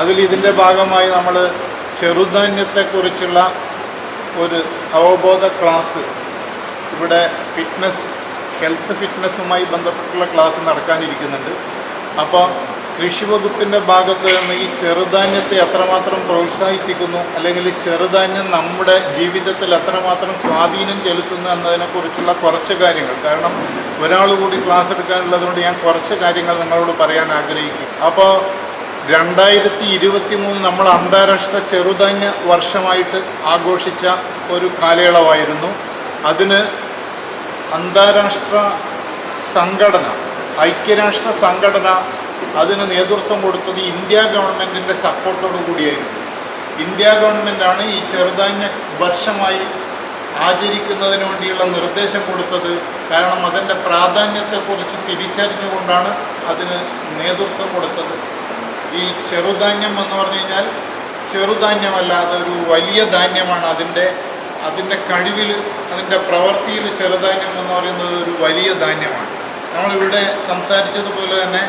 അതിൽ ഇതിന്റെ ഭാഗമായി നമ്മൾ ചെറുധാന്യത്തെക്കുറിച്ചുള്ള ഒരു അവബോധ ക്ലാസ് ഇവിടെ ഫിറ്റ്നസ് ഹെൽത്ത് ഫിറ്റ്നസ്സുമായി ബന്ധപ്പെട്ടുള്ള ക്ലാസ് നടക്കാനിരിക്കുന്നുണ്ട്. അപ്പോൾ കൃഷി വകുപ്പിന്റെ ഭാഗത്ത് നിന്ന് ഈ ചെറുധാന്യത്തെ എത്രമാത്രം പ്രോത്സാഹിപ്പിക്കുന്നു അല്ലെങ്കിൽ ചെറുധാന്യം നമ്മുടെ ജീവിതത്തിൽ എത്രമാത്രം സ്വാധീനം ചെലുത്തുന്നു എന്നതിനെക്കുറിച്ചുള്ള കുറച്ച് കാര്യങ്ങൾ. കാരണം ഒരാൾ കൂടി ക്ലാസ് എടുക്കാനുള്ളതുകൊണ്ട് ഞാൻ കുറച്ച് കാര്യങ്ങൾ നിങ്ങളോട് പറയാൻ ആഗ്രഹിക്കും അപ്പോൾ രണ്ടായിരത്തി ഇരുപത്തി മൂന്ന് നമ്മൾ അന്താരാഷ്ട്ര ചെറുധാന്യ വർഷമായിട്ട് ആഘോഷിച്ച ഒരു കാലയളവായിരുന്നു. അതിന് അന്താരാഷ്ട്ര സംഘടന ഐക്യരാഷ്ട്ര സംഘടന അതിന് നേതൃത്വം കൊടുത്തത് ഇന്ത്യ ഗവൺമെന്റിന്റെ സപ്പോർട്ടോടു കൂടിയായിരുന്നു. ഇന്ത്യ ഗവൺമെന്റാണ് ഈ ചെറുധാന്യ വർഷമായി ആചരിക്കുന്നതിന് വേണ്ടിയുള്ള നിർദ്ദേശം കൊടുത്തത്. കാരണം അതിന്റെ പ്രാധാന്യത്തെക്കുറിച്ച് തിരിച്ചറിഞ്ഞുകൊണ്ടാണ് അതിന് നേതൃത്വം കൊടുത്തത്. ഈ ചെറുധാന്യം എന്ന് പറഞ്ഞു കഴിഞ്ഞാൽ ചെറുധാന്യമല്ലാതെ ഒരു വലിയ ധാന്യമാണ്. അതിന്റെ അതിന്റെ കഴിവിൽ അതിന്റെ പ്രവൃത്തിയിൽ ചെറുധാന്യം എന്ന് പറയുന്നത് ഒരു വലിയ ധാന്യമാണ്. നമ്മളിവിടെ സംസാരിച്ചതുപോലെ തന്നെ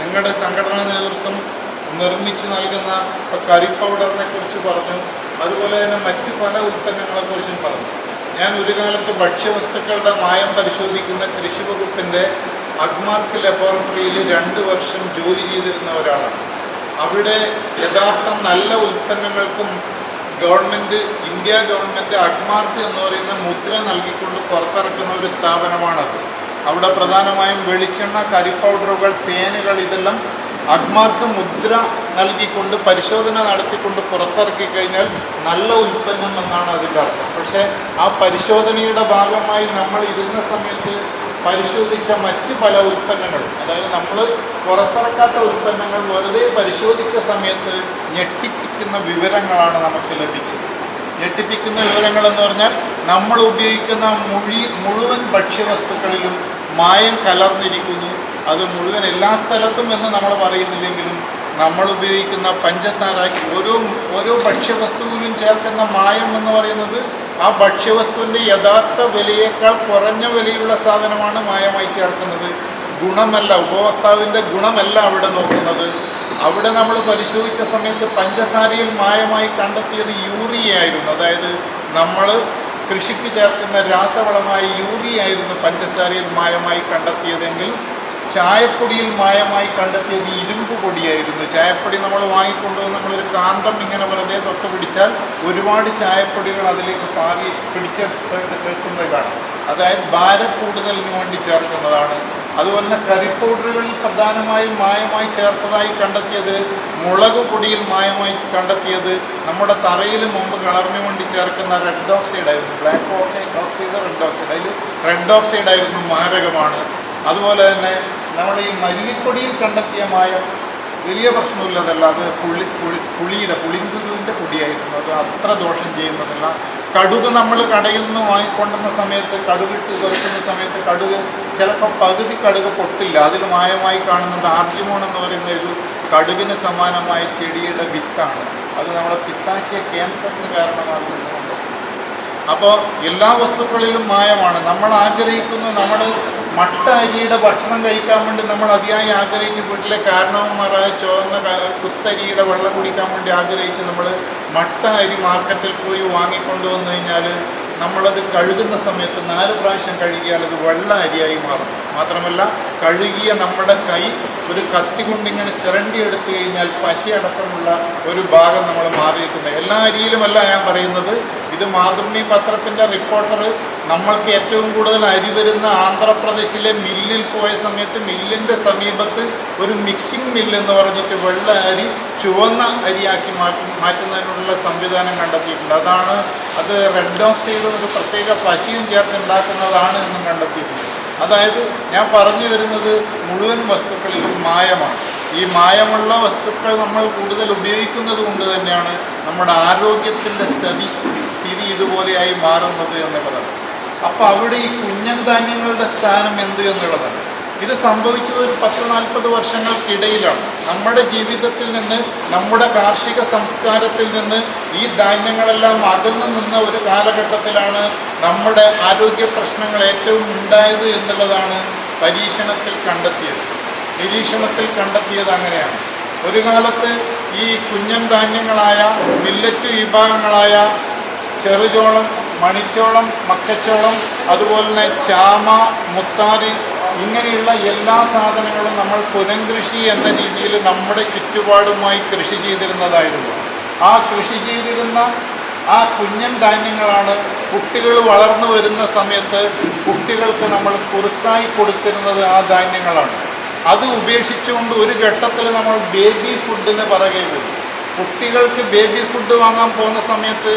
നിങ്ങളുടെ സംഘടനാ നേതൃത്വം നിർമ്മിച്ച് നൽകുന്ന ഇപ്പോൾ കറി പൗഡറിനെ കുറിച്ച് പറഞ്ഞു. അതുപോലെ തന്നെ മറ്റ് പല ഉൽപ്പന്നങ്ങളെക്കുറിച്ചും പറഞ്ഞു. ഞാൻ ഒരു കാലത്ത് ഭക്ഷ്യവസ്തുക്കളുടെ മായം പരിശോധിക്കുന്ന കൃഷി വകുപ്പിന്റെ അഗ്മാർക്ക് ലബോറട്ടറിയിൽ രണ്ട് വർഷം ജോലി ചെയ്തിരുന്ന ഒരാളാണ്. അവിടെ യഥാർത്ഥം നല്ല ഉൽപ്പന്നങ്ങൾക്കും ഗവൺമെന്റ് ഇന്ത്യ ഗവൺമെന്റ് അഡ്മാർക്ക് എന്ന് പറയുന്ന മുദ്ര നൽകിക്കൊണ്ട് പുറത്തിറക്കുന്ന ഒരു സ്ഥാപനമാണത്. അവിടെ പ്രധാനമായും വെളിച്ചെണ്ണ കരി പൗഡറുകൾ തേനുകൾ ഇതെല്ലാം അഡ്മാർക്ക് മുദ്ര നൽകിക്കൊണ്ട് പരിശോധന നടത്തിക്കൊണ്ട് പുറത്തിറക്കി കഴിഞ്ഞാൽ നല്ല ഉൽപ്പന്നം എന്നാണ് അതിന്റെ അർത്ഥം. പക്ഷേ ആ പരിശോധനയുടെ ഭാഗമായി നമ്മൾ ഇരുന്ന സമയത്ത് പരിശോധിച്ച മറ്റ് പല ഉൽപ്പന്നങ്ങളും. അതായത് നമ്മൾ പുറത്തിറക്കാത്ത ഉൽപ്പന്നങ്ങൾ വെറുതെ പരിശോധിച്ച സമയത്ത് ഞെട്ടിപ്പിക്കുന്ന വിവരങ്ങളാണ് നമുക്ക് ലഭിച്ചത്. ഞെട്ടിപ്പിക്കുന്ന വിവരങ്ങൾ എന്ന് പറഞ്ഞാൽ നമ്മൾ ഉപയോഗിക്കുന്ന മുഴി മുഴുവൻ ഭക്ഷ്യവസ്തുക്കളിലും മായം കലർന്നിരിക്കുന്നു. അത് മുഴുവൻ എല്ലാ സ്ഥലത്തും എന്ന് നമ്മൾ പറയുന്നില്ലെങ്കിലും നമ്മൾ ഉപയോഗിക്കുന്ന പഞ്ചസാര ഓരോ ഓരോ ഭക്ഷ്യവസ്തുവിലും ചേർക്കുന്ന മായം എന്ന് പറയുന്നത് ആ ഭക്ഷ്യവസ്തുവിന്റെ യഥാർത്ഥ വിലയേക്കാൾ കുറഞ്ഞ വിലയുള്ള സാധനമാണ് മായമായി ചേർക്കുന്നത്. ഗുണമല്ല ഉപഭോക്താവിന്റെ ഗുണമല്ല അവിടെ നോക്കുന്നത്. അവിടെ നമ്മൾ പരിശോധിച്ച സമയത്ത് പഞ്ചസാരയിൽ മായമായി കണ്ടെത്തിയത് യൂറിയ ആയിരുന്നു അതായത് നമ്മൾ കൃഷിക്ക് ചേർക്കുന്ന രാസവളമായ യൂറിയ ആയിരുന്നു പഞ്ചസാരയിൽ മായമായി കണ്ടെത്തിയതെങ്കിൽ ചായപ്പൊടിയിൽ മായമായി കണ്ടെത്തിയത് ഇരുമ്പ് പൊടിയായിരുന്നു. ചായപ്പൊടി നമ്മൾ വാങ്ങിക്കൊണ്ടുവന്ന് നമ്മളൊരു കാന്തം ഇങ്ങനെ വെറുതെ തൊട്ട് പിടിച്ചാൽ ഒരുപാട് ചായപ്പൊടികൾ അതിലേക്ക് പാറി പിടിച്ചെടുക്കുന്നത് കാണാം. അതായത് ഭാരം കൂടുതലിന് വേണ്ടി ചേർക്കുന്നതാണ്. അതുപോലെ കറി പൗഡറുകളിൽ പ്രധാനമായും മായമായി ചേർത്തതായി കണ്ടെത്തിയത് മുളക് പൊടിയിൽ മായമായി കണ്ടെത്തിയത് നമ്മുടെ തറയിൽ മുമ്പ് കളറിന് വേണ്ടി ചേർക്കുന്ന റെഡ് ഓക്സൈഡ് ആയിരുന്നു. Black oxide oxide red oxide അതിൽ റെഡ് ഓക്സൈഡ് ആയിരുന്നു മാരകമാണ്. അതുപോലെ തന്നെ നമ്മൾ ഈ മല്ലിപ്പൊടിയിൽ കണ്ടെത്തിയ മായം വലിയ പ്രശ്നമില്ലതല്ല അത് പുളി പുളി പുളിയുടെ പുളിങ്കുരുവിന്റെ പൊടിയായിരുന്നു. അത് അത്ര ദോഷം ചെയ്യുന്നതല്ല. കടുക് നമ്മൾ കടയിൽ നിന്ന് വാങ്ങിക്കൊണ്ടുന്ന സമയത്ത് കടുകിട്ട് വെറുക്കുന്ന സമയത്ത് കടുക് ചിലപ്പോൾ പകുതി കടുക് പൊട്ടില്ല. അതിൽ മായമായി കാണുന്നത് ആർജിമോൺ എന്ന് പറയുന്ന ഒരു കടുകിന് സമാനമായ ചെടിയുടെ വിത്താണ്. അത് നമ്മുടെ പിത്താശയ ക്യാൻസറിന് കാരണമാകുന്നുണ്ട് അപ്പോൾ എല്ലാ വസ്തുക്കളിലും മായമാണ്. നമ്മൾ ആഗ്രഹിക്കുന്നു നമ്മൾ മട്ട അരിയുടെ ഭക്ഷണം കഴിക്കാൻ വേണ്ടി നമ്മൾ അതിയായി ആഗ്രഹിച്ച് വീട്ടിലെ കാരണവന്മാരായ ചുവന്ന കുത്തരിയുടെ വെള്ളം കുടിക്കാൻ വേണ്ടി ആഗ്രഹിച്ച് നമ്മൾ മട്ട അരി മാർക്കറ്റിൽ പോയി വാങ്ങിക്കൊണ്ടു വന്നു കഴിഞ്ഞാൽ നമ്മളത് കഴുകുന്ന സമയത്ത് നാല് പ്രാവശ്യം കഴുകിയാൽ അത് വെള്ള അരിയായി മാറും മാത്രമല്ല കഴുകിയ നമ്മുടെ കൈ ഒരു കത്തി കൊണ്ടിങ്ങനെ ചിരണ്ടി എടുത്തു കഴിഞ്ഞാൽ പശയടക്കമുള്ള ഒരു ഭാഗം നമ്മൾ മാറിയിരിക്കുന്നത് എല്ലാ അരിയിലുമല്ല ഞാൻ പറയുന്നത്. ഇത് മാതൃഭൂമി പത്രത്തിന്റെ റിപ്പോർട്ടർ നമ്മൾക്ക് ഏറ്റവും കൂടുതൽ അരി വരുന്ന ആന്ധ്രാപ്രദേശിലെ മില്ലിൽ പോയ സമയത്ത് മില്ലിന്റെ സമീപത്ത് ഒരു മിക്സിംഗ് മില്ലെന്ന് പറഞ്ഞിട്ട് വെള്ള അരി ചുവന്ന അരിയാക്കി മാറ്റി മാറ്റുന്നതിനുള്ള സംവിധാനം കണ്ടെത്തിയിട്ടുണ്ട്. അതാണ് അത് റെഡ് ഓക്സൈഡ് ഒരു പ്രത്യേക പശയും ചേർത്ത് ഉണ്ടാക്കുന്നതാണ് എന്നും കണ്ടെത്തിയിട്ടുണ്ട്. അതായത് ഞാൻ പറഞ്ഞു വരുന്നത് മുഴുവൻ വസ്തുക്കളിലും മായമാണ്. ഈ മായമുള്ള വസ്തുക്കൾ നമ്മൾ കൂടുതൽ ഉപയോഗിക്കുന്നത് കൊണ്ട് തന്നെയാണ് നമ്മുടെ ആരോഗ്യത്തിന്റെ സ്ഥിതി സ്ഥിതി ഇതുപോലെയായി മാറുന്നത് എന്നുള്ളതാണ്. അപ്പോൾ അവിടെ ഈ കുഞ്ഞൻ ധാന്യങ്ങളുടെ സ്ഥാനം എന്ത് എന്നുള്ളതാണ്. ഇത് സംഭവിച്ചത് ഒരു പത്ത് നാൽപ്പത് വർഷങ്ങൾക്കിടയിലാണ്. നമ്മുടെ ജീവിതത്തിൽ നിന്ന് നമ്മുടെ കാർഷിക സംസ്കാരത്തിൽ നിന്ന് ഈ ധാന്യങ്ങളെല്ലാം അകന്നു നിന്ന ഒരു കാലഘട്ടത്തിലാണ് നമ്മുടെ ആരോഗ്യ പ്രശ്നങ്ങൾ ഏറ്റവും ഉണ്ടായത് എന്നുള്ളതാണ് പരീക്ഷണത്തിൽ കണ്ടെത്തിയത്. നിരീക്ഷണത്തിൽ കണ്ടെത്തിയത് അങ്ങനെയാണ്. ഒരു കാലത്ത് ഈ കുഞ്ഞൻ ധാന്യങ്ങളായ മില്ലറ്റ് വിഭാഗങ്ങളായ ചെറുചോളം മണിച്ചോളം മക്കച്ചോളം അതുപോലെ തന്നെ ചാമ മുത്താരി ഇങ്ങനെയുള്ള എല്ലാ സാധനങ്ങളും നമ്മൾ പുനംകൃഷി എന്ന രീതിയിൽ നമ്മുടെ ചുറ്റുപാടുമായി കൃഷി ചെയ്തിരുന്നതായിരുന്നു. ആ കൃഷി ചെയ്തിരുന്ന ആ കുഞ്ഞൻ ധാന്യങ്ങളാണ് കുട്ടികൾ വളർന്നു വരുന്ന സമയത്ത് കുട്ടികൾക്ക് നമ്മൾ കുറുക്കായി കൊടുത്തിരുന്നത് ആ ധാന്യങ്ങളാണ്. അത് ഉപേക്ഷിച്ചുകൊണ്ട് ഒരു ഘട്ടത്തിൽ നമ്മൾ ബേബി ഫുഡിന് പറയുകയുള്ളൂ. കുട്ടികൾക്ക് ബേബി ഫുഡ് വാങ്ങാൻ പോകുന്ന സമയത്ത്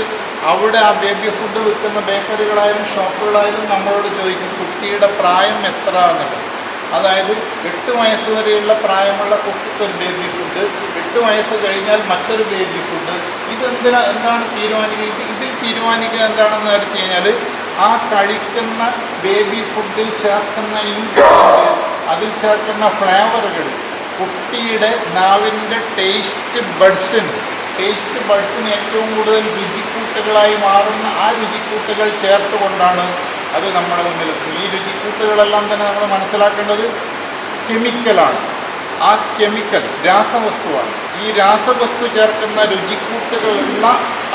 അവിടെ ആ ബേബി ഫുഡ് വിൽക്കുന്ന ബേക്കറികളായാലും ഷോപ്പുകളായാലും നമ്മളോട് ചോദിക്കും കുട്ടിയുടെ പ്രായം എത്ര എന്നുള്ളത് അതായത് എട്ട് വയസ്സ് വരെയുള്ള പ്രായമുള്ള കുട്ടിക്ക് ഒരു ബേബി ഫുഡ് എട്ട് വയസ്സ് കഴിഞ്ഞാൽ മറ്റൊരു ബേബി ഫുഡ് ഇതെന്തിനാ എന്താണ് തീരുമാനിക്കുക? ഇത് ഇതിൽ തീരുമാനിക്കുക എന്താണെന്ന് വെച്ച് കഴിഞ്ഞാൽ ആ കഴിക്കുന്ന ബേബി ഫുഡിൽ ചേർക്കുന്ന ഇൻഗ്രീഡിയന്റ് അതിൽ ചേർക്കുന്ന ഫ്ലേവറുകൾ കുട്ടിയുടെ നാവിന്റെ ടേസ്റ്റ് ബഡ്സിന് ടേസ്റ്റ് ബഡ്സിന് ഏറ്റവും കൂടുതൽ രുചിക്കൂട്ടുകളായി മാറുന്ന ആ രുചിക്കൂട്ടുകൾ ചേർത്തുകൊണ്ടാണ് അത് നമ്മുടെ മുന്നിൽ ഈ രുചിക്കൂട്ടുകളെല്ലാം തന്നെ നമ്മൾ മനസ്സിലാക്കേണ്ടത് കെമിക്കലാണ്. ആ കെമിക്കൽ രാസവസ്തുവാണ്. ഈ രാസവസ്തു ചേർക്കുന്ന രുചിക്കൂട്ടുകളുള്ള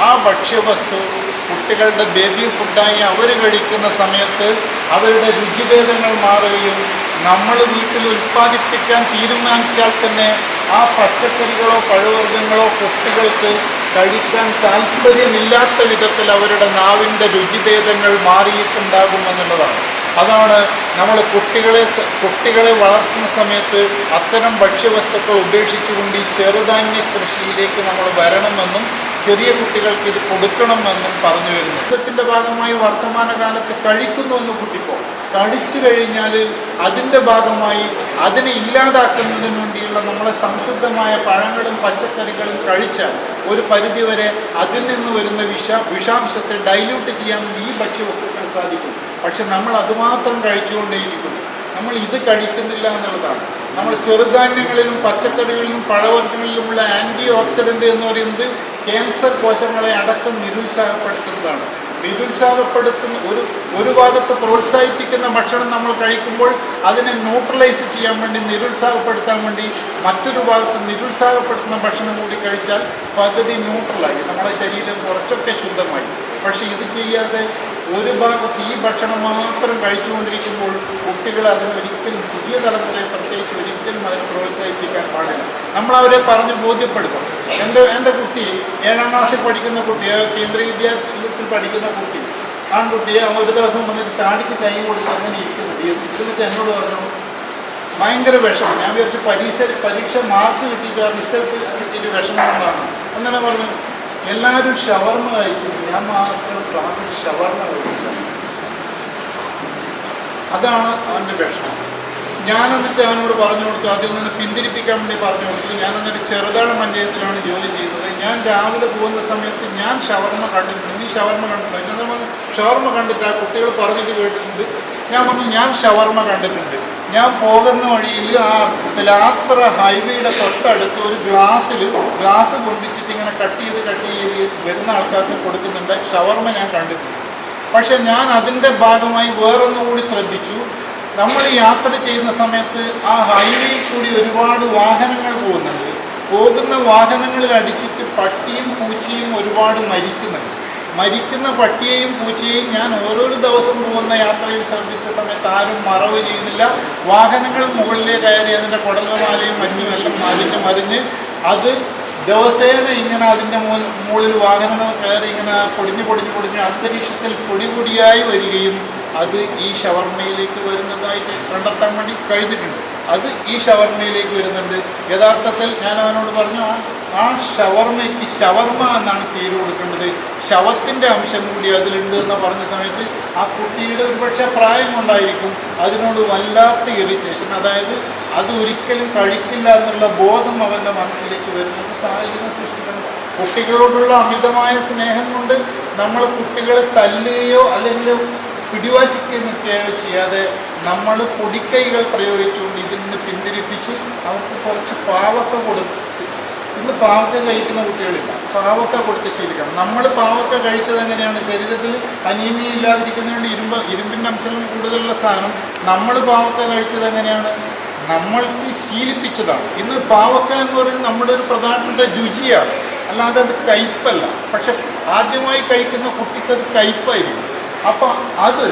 ആ ഭക്ഷ്യവസ്തു കുട്ടികളുടെ ബേബി ഫുഡായി അവർ കഴിക്കുന്ന സമയത്ത് അവരുടെ രുചിഭേദങ്ങൾ മാറുകയും നമ്മൾ വീട്ടിൽ ഉൽപ്പാദിപ്പിക്കാൻ തീരുമാനിച്ചാൽ തന്നെ ആ പച്ചക്കറികളോ പഴവർഗങ്ങളോ കുട്ടികൾക്ക് കഴിക്കാൻ താല്പര്യമില്ലാത്ത വിധത്തിൽ അവരുടെ നാവിന്റെ രുചിഭേദങ്ങൾ മാറിയിട്ടുണ്ടാകുമെന്നുള്ളതാണ് അതാണ് നമ്മൾ കുട്ടികളെ കുട്ടികളെ വളർത്തുന്ന സമയത്ത് അത്തരം ഭക്ഷ്യവസ്തുക്കൾ ഉപേക്ഷിച്ചുകൊണ്ട് ഈ ചെറുധാന്യ കൃഷിയിലേക്ക് നമ്മൾ വരണമെന്നും ചെറിയ കുട്ടികൾക്ക് ഇത് കൊടുക്കണമെന്നും പറഞ്ഞു വരുന്നു. യുദ്ധത്തിന്റെ ഭാഗമായി വർത്തമാനകാലത്ത് കഴിക്കുന്നു എന്ന് കഴിച്ചു കഴിഞ്ഞാൽ അതിന്റെ ഭാഗമായി അതിനെ ഇല്ലാതാക്കുന്നതിന് വേണ്ടിയുള്ള നമ്മളെ സംശുദ്ധമായ പഴങ്ങളും പച്ചക്കറികളും കഴിച്ചാൽ ഒരു പരിധിവരെ അതിൽ നിന്ന് വരുന്ന വിഷ വിഷാംശത്തെ ഡൈല്യൂട്ട് ചെയ്യാൻ ഈ ഭക്ഷ്യവസ്തുക്കൾ സാധിക്കും. പക്ഷെ നമ്മൾ അതുമാത്രം കഴിച്ചുകൊണ്ടേയിരിക്കുന്നു. നമ്മൾ ഇത് കഴിക്കുന്നില്ല എന്നുള്ളതാണ്. നമ്മൾ ചെറുധാന്യങ്ങളിലും പച്ചക്കറികളിലും പഴവർഗങ്ങളിലുമുള്ള ആന്റി ഓക്സിഡന്റ് എന്ന് പറയുന്നത് ക്യാൻസർ കോശങ്ങളെ അടക്കം നിരുത്സാഹപ്പെടുത്തുന്നതാണ്. നിരുത്സാഹപ്പെടുത്തുന്ന ഒരു ഒരു ഭാഗത്ത് പ്രോത്സാഹിപ്പിക്കുന്ന ഭക്ഷണം നമ്മൾ കഴിക്കുമ്പോൾ അതിനെ ന്യൂട്രലൈസ് ചെയ്യാൻ വേണ്ടി നിരുത്സാഹപ്പെടുത്താൻ വേണ്ടി മറ്റൊരു ഭാഗത്ത് നിരുത്സാഹപ്പെടുത്തുന്ന ഭക്ഷണം കൂടി കഴിച്ചാൽ പകുതി ന്യൂട്രലായി നമ്മുടെ ശരീരം കുറച്ചൊക്കെ ശുദ്ധമായി. പക്ഷേ ഇത് ചെയ്യാതെ ഒരു ഭാഗത്ത് ഈ ഭക്ഷണം മാത്രം കഴിച്ചുകൊണ്ടിരിക്കുമ്പോൾ കുട്ടികൾ അതിന് ഒരിക്കലും പുതിയ തലമുറയെ പ്രത്യേകിച്ച് ഒരിക്കലും അതിനെ പ്രോത്സാഹിപ്പിക്കാൻ പാടില്ല. നമ്മൾ അവരെ പറഞ്ഞ് ബോധ്യപ്പെടുത്തും എന്റെ എന്റെ കുട്ടി ഏഴാം ക്ലാസ്സിൽ പഠിക്കുന്ന കുട്ടി കേന്ദ്ര വിദ്യാലയത്തിൽ പഠിക്കുന്ന കുട്ടി. ആൺകുട്ടിയെ അവൻ ഒരു ദിവസം വന്നിട്ട് താടിക്ക് കൈ കൊടുത്ത് അങ്ങനെ ഇരിക്കുന്നുണ്ട് ഇരുന്നിട്ട് എന്നോട് പറഞ്ഞു ഭയങ്കര വിഷമം. ഞാൻ വിചാരിച്ചു പരീക്ഷ പരീക്ഷ മാർക്ക് കിട്ടിയിട്ട് ആ റിസൾട്ട് കിട്ടിയിട്ട് വിഷമം കൊണ്ടാണ്. അങ്ങനെ പറഞ്ഞു എല്ലാവരും ഷവർമ കഴിച്ചിട്ട് ഞാൻ മാത്രം ക്ലാസ്സിൽ ഷവർമ കഴിച്ചില്ല. അതാണ് അവന്റെ വിഷമം. ഞാൻ എന്നിട്ട് അവനോട് പറഞ്ഞു കൊടുത്തു. അതിൽ നിന്ന് പിന്തിരിപ്പിക്കാൻ വേണ്ടി പറഞ്ഞു കൊടുത്തു. ഞാൻ എന്നിട്ട് ചെറുതാഴം പഞ്ചായത്തിലാണ് ജോലി ചെയ്യുന്നത്. ഞാൻ രാവിലെ പോകുന്ന സമയത്ത് ഞാൻ ഷവർമ്മ കണ്ടിട്ടുണ്ട്. നീ ഷവർമ്മ കണ്ടിട്ടുണ്ട്? ഞാൻ പറഞ്ഞു ഷവർമ കണ്ടിട്ട് ആ കുട്ടികൾ പറഞ്ഞിട്ട് കേട്ടിട്ടുണ്ട്. ഞാൻ പറഞ്ഞു ഞാൻ ഷവർമ്മ കണ്ടിട്ടുണ്ട്. ഞാൻ പോകുന്ന വഴിയിൽ ആ ലാത്ര ഹൈവേയുടെ തൊട്ടടുത്ത് ഒരു ഗ്ലാസ്സിൽ ഗ്ലാസ് പൊന്തിച്ചിട്ട് ഇങ്ങനെ കട്ട് ചെയ്ത് കട്ട് ചെയ്ത് വരുന്ന ആൾക്കാർക്ക് കൊടുക്കുന്നുണ്ട്. ഷവർമ്മ ഞാൻ കണ്ടിട്ടുണ്ട്. പക്ഷെ ഞാൻ അതിന്റെ ഭാഗമായി വേറൊന്നുകൂടി ശ്രദ്ധിച്ചു. നമ്മൾ യാത്ര ചെയ്യുന്ന സമയത്ത് ആ ഹൈവേയിൽ കൂടി ഒരുപാട് വാഹനങ്ങൾ പോകുന്നുണ്ട്. പോകുന്ന വാഹനങ്ങളിൽ അടിച്ചിട്ട് പട്ടിയും പൂച്ചയും ഒരുപാട് മരിക്കുന്നുണ്ട്. മരിക്കുന്ന പട്ടിയെയും പൂച്ചയെയും ഞാൻ ഓരോ ദിവസം പോകുന്ന യാത്രയിൽ ശ്രദ്ധിച്ച സമയത്ത് ആരും മറവ് ചെയ്യുന്നില്ല. വാഹനങ്ങൾ മുകളിലേ കയറി അതിന്റെ കുടലുമാലയും മഞ്ഞും എല്ലാം മാലിന്യം മറിഞ്ഞ് അത് ദിവസേന ഇങ്ങനെ അതിന്റെ മുകളിൽ മുകളിൽ വാഹനങ്ങൾ കയറി ഇങ്ങനെ പൊടിഞ്ഞ് പൊടിഞ്ഞ് പൊടിഞ്ഞ് അന്തരീക്ഷത്തിൽ പൊടി പൊടിയായി വരികയും അത് ഈ ഷവർമയിലേക്ക് വരുന്നതായിട്ട് കണ്ടെത്താൻ വേണ്ടി കഴിഞ്ഞിട്ടുണ്ട് അത് ഈ ഷവർമയിലേക്ക് വരുന്നുണ്ട്. യഥാർത്ഥത്തിൽ ഞാൻ അവനോട് പറഞ്ഞു ആ ഷവർമ്മയ്ക്ക് ഷവർമ എന്നാണ് പേര് കൊടുക്കേണ്ടത്. ശവത്തിന്റെ അംശം കൂടി അതിലുണ്ട് എന്ന് പറഞ്ഞ സമയത്ത് ആ കുട്ടിയുടെ ഒരുപക്ഷെ പ്രായം കൊണ്ടായിരിക്കും അതിനോട് വല്ലാത്ത ഇറിറ്റേഷൻ അതായത് അത് ഒരിക്കലും കഴിക്കില്ല എന്നുള്ള ബോധം അവന്റെ മനസ്സിലേക്ക് വരുന്നത് സാഹചര്യം സൃഷ്ടിക്കണം. കുട്ടികളോടുള്ള അമിതമായ സ്നേഹം കൊണ്ട് നമ്മൾ കുട്ടികളെ തല്ലുകയോ അല്ലെങ്കിൽ പിടിവാശിക്ക് നിൽക്കുകയോ ചെയ്യാതെ നമ്മൾ പൊടിക്കൈകൾ പ്രയോഗിച്ചുകൊണ്ട് ഇതിൽ നിന്ന് പിന്തിരിപ്പിച്ച് അവർക്ക് കുറച്ച് പാവക്ക കൊടുത്ത് ഇന്ന് പാവക്ക കഴിക്കുന്ന കുട്ടികളില്ല. പാവക്ക കൊടുത്ത് ശീലിക്കണം. നമ്മൾ പാവക്ക കഴിച്ചത് എങ്ങനെയാണ്? ശരീരത്തിൽ അനീമിയ ഇല്ലാതിരിക്കുന്നതുകൊണ്ട് ഇരുമ്പ് ഇരുമ്പിന്റെ അംശങ്ങൾ കൂടുതലുള്ള സാധനം നമ്മൾ പാവക്ക കഴിച്ചത് എങ്ങനെയാണ്? നമ്മൾക്ക് ശീലിപ്പിച്ചതാണ്. ഇന്ന് പാവക്ക എന്ന് പറയുന്നത് നമ്മുടെ ഒരു പ്രധാനപ്പെട്ട രുചിയാണ്. അല്ലാതെ അത് കയ്പല്ല. പക്ഷെ ആദ്യമായി കഴിക്കുന്ന കുട്ടിക്ക് അത് കയ്പായിരിക്കും. അപ്പം അത്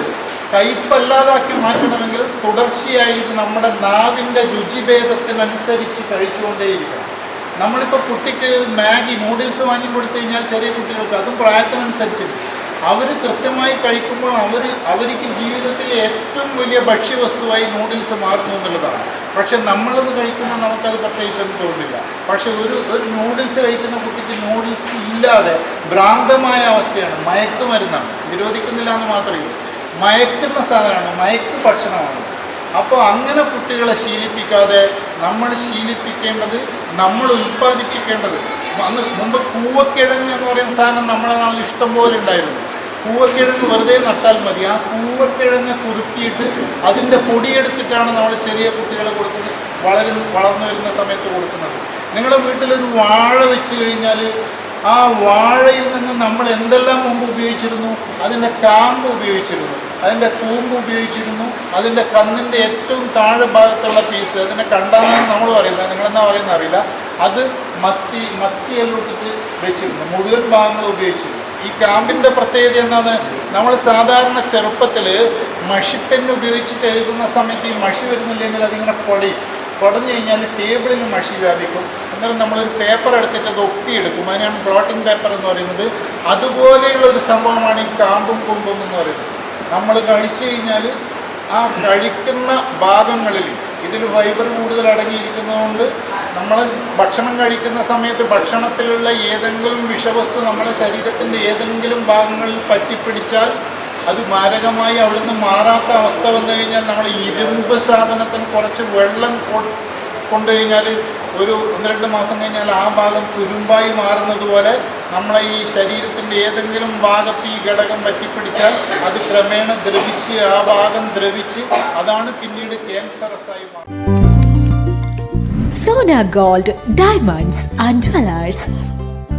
കയ്പല്ലാതാക്കി മാറ്റണമെങ്കിൽ തുടർച്ചയായിരിക്കും നമ്മുടെ നാവിന്റെ രുചിഭേദത്തിനനുസരിച്ച് കഴിച്ചുകൊണ്ടേയിരിക്കണം. നമ്മളിപ്പോൾ കുട്ടിക്ക് മാഗി നൂഡിൽസ് വാങ്ങി കൊടുത്തു കഴിഞ്ഞാൽ ചെറിയ കുട്ടികൾക്ക് അതും പ്രായത്തിനനുസരിച്ച് അവർ കൃത്യമായി കഴിക്കുമ്പോൾ അവർ അവർക്ക് ജീവിതത്തിൽ ഏറ്റവും വലിയ ഭക്ഷ്യവസ്തുവായി നൂഡിൽസ് മാറുന്നു എന്നുള്ളതാണ്. പക്ഷെ നമ്മളത് കഴിക്കുമ്പോൾ നമുക്കത് പ്രത്യേകിച്ചൊന്നും തോന്നില്ല പക്ഷെ ഒരു ഒരു നൂഡിൽസ് കഴിക്കുന്ന കുട്ടിക്ക് നൂഡിൽസ് ഇല്ലാതെ ഭ്രാന്തമായ അവസ്ഥയാണ് മയക്കുമരുന്നാണ്. നിരോധിക്കുന്നില്ല എന്ന് മാത്രമേ മയക്കുന്ന സാധനമാണ് മയക്ക് ഭക്ഷണമാണ്. അപ്പോൾ അങ്ങനെ കുട്ടികളെ ശീലിപ്പിക്കാതെ നമ്മൾ ശീലിപ്പിക്കേണ്ടത് നമ്മൾ ഉൽപ്പാദിപ്പിക്കേണ്ടത്. അന്ന് മുമ്പ് കൂവക്കിഴങ്ങ് എന്ന് പറയുന്ന സാധനം നമ്മളെ നാളിൽ ഇഷ്ടം പോലെ ഉണ്ടായിരുന്നു. കൂവക്കിഴങ്ങ് വെറുതെ നട്ടാൽ മതി. ആ കൂവക്കിഴങ്ങ് കുറുക്കിയിട്ട് അതിന്റെ പൊടിയെടുത്തിട്ടാണ് നമ്മൾ ചെറിയ കുട്ടികളെ കൊടുക്കുന്നത് വളരുന്ന വളർന്നു വരുന്ന സമയത്ത് കൊടുക്കുന്നത്. നിങ്ങളുടെ വീട്ടിലൊരു വാഴ വെച്ച് കഴിഞ്ഞാൽ ആ വാഴയിൽ നിന്ന് നമ്മൾ എന്തെല്ലാം മുമ്പ് ഉപയോഗിച്ചിരുന്നു? അതിന്റെ കാമ്പ് ഉപയോഗിച്ചിരുന്നു. അതിന്റെ കൂമ്പ് ഉപയോഗിച്ചിരുന്നു. അതിന്റെ കന്നിന്റെ ഏറ്റവും താഴെ ഭാഗത്തുള്ള പീസ് അതിനെ കണ്ടാണെന്ന് നമ്മൾ പറയുന്നത്. നിങ്ങളെന്താ പറയുന്ന അറിയില്ല. അത് മത്തി മത്തിയെല്ലോട്ടിട്ട് വെച്ചിരുന്നു. മുഴുവൻ ഭാഗങ്ങൾ ഉപയോഗിച്ചിരുന്നു. ഈ കാമ്പിന്റെ പ്രത്യേകത എന്താണ് നമ്മൾ സാധാരണ ചെറുപ്പത്തിൽ മഷിപ്പെന്ന് ഉപയോഗിച്ചിട്ട് എഴുതുന്ന സമയത്ത് ഈ മഷി വരുന്നില്ലെങ്കിൽ അതിങ്ങനെ പൊടി. പൊടഞ്ഞു കഴിഞ്ഞാൽ ടേബിളിന് മഷി വ്യാപിക്കും. അന്നേരം നമ്മളൊരു പേപ്പർ എടുത്തിട്ട് അത് ഒപ്പിയെടുക്കും. അതിനാണ് ബ്ലോട്ടിംഗ് പേപ്പർ എന്ന് പറയുന്നത്. അതുപോലെയുള്ള ഒരു സംഭവമാണ് ഈ കാമ്പും കുമ്പും എന്ന് പറയുന്നത്. നമ്മൾ കഴിച്ചു കഴിഞ്ഞാൽ ആ കഴിക്കുന്ന ഭാഗങ്ങളിൽ ഇതിൽ ഫൈബർ കൂടുതൽ അടങ്ങിയിരിക്കുന്നതുകൊണ്ട് നമ്മൾ ഭക്ഷണം കഴിക്കുന്ന സമയത്ത് ഭക്ഷണത്തിലുള്ള ഏതെങ്കിലും വിഷവസ്തു നമ്മുടെ ശരീരത്തിന്റെ ഏതെങ്കിലും ഭാഗങ്ങളിൽ പറ്റിപ്പിടിച്ചാൽ അത് മാരകമായി അവിടുന്ന് മാറാത്ത അവസ്ഥ വന്നു കഴിഞ്ഞാൽ നമ്മൾ ഇരുമ്പ് സാധനത്തിന് കുറച്ച് വെള്ളം കൊണ്ടുകഴിഞ്ഞാൽ കഴിഞ്ഞാൽ ഒരു ഒന്ന് രണ്ട് മാസം കഴിഞ്ഞാൽ ആ ഭാഗം തുരുമ്പായി മാറുന്നത് പോലെ നമ്മളെ ഈ ശരീരത്തിന്റെ ഏതെങ്കിലും ഭാഗത്ത് ഈ ഘടകം പറ്റിപ്പിടിച്ചാൽ അത് ക്രമേണ ദ്രവിച്ച് ആ ഭാഗം ദ്രവിച്ച് അതാണ് പിന്നീട് ക്യാൻസറസ് ആയി മാറുന്നത്. Sona gold diamonds and jewellers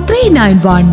three nine one